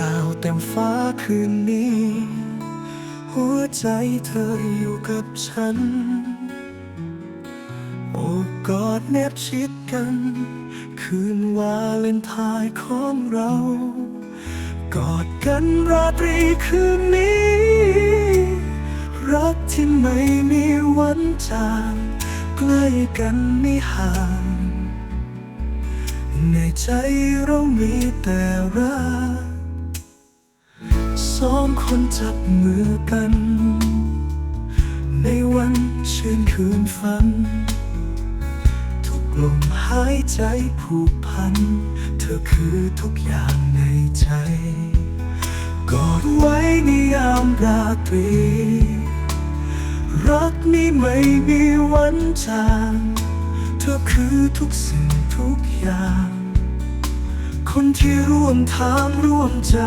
ดาวเต็มฟ้าคืนนี้ หัวใจเธออยู่กับฉัน โอบกอดแนบชิดกัน คืนวาเลนไทน์ของเรา กอดกันราตรีคืนนี้ รักที่ไม่มีวันจางใกล้กันไม่ห่าง ในใจเรามีแต่รัก คนจับมือกัน ในวันชื่นคืนฝัน ทุกลมหายใจผูกพัน เธอคือทุกอย่างในใจ กอดไว้ในยามราตรี รักนี้ไม่มีวันจางเธอคือทุกสิ่งทุกอย่าง คนที่ร่วมทางร่วมใจ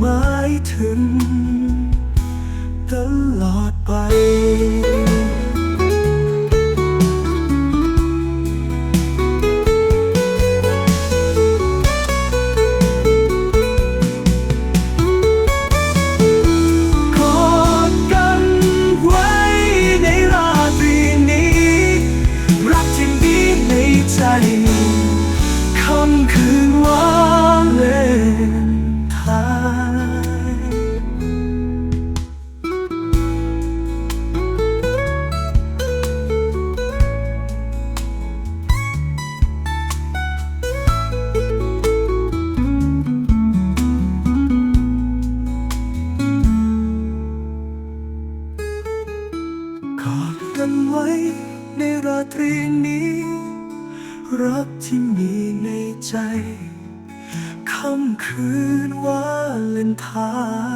หมายถึงตลอด อดกันไว้ในราตรีนี้ รักที่มีในใจ ค่ำคืนวาเลนไทน์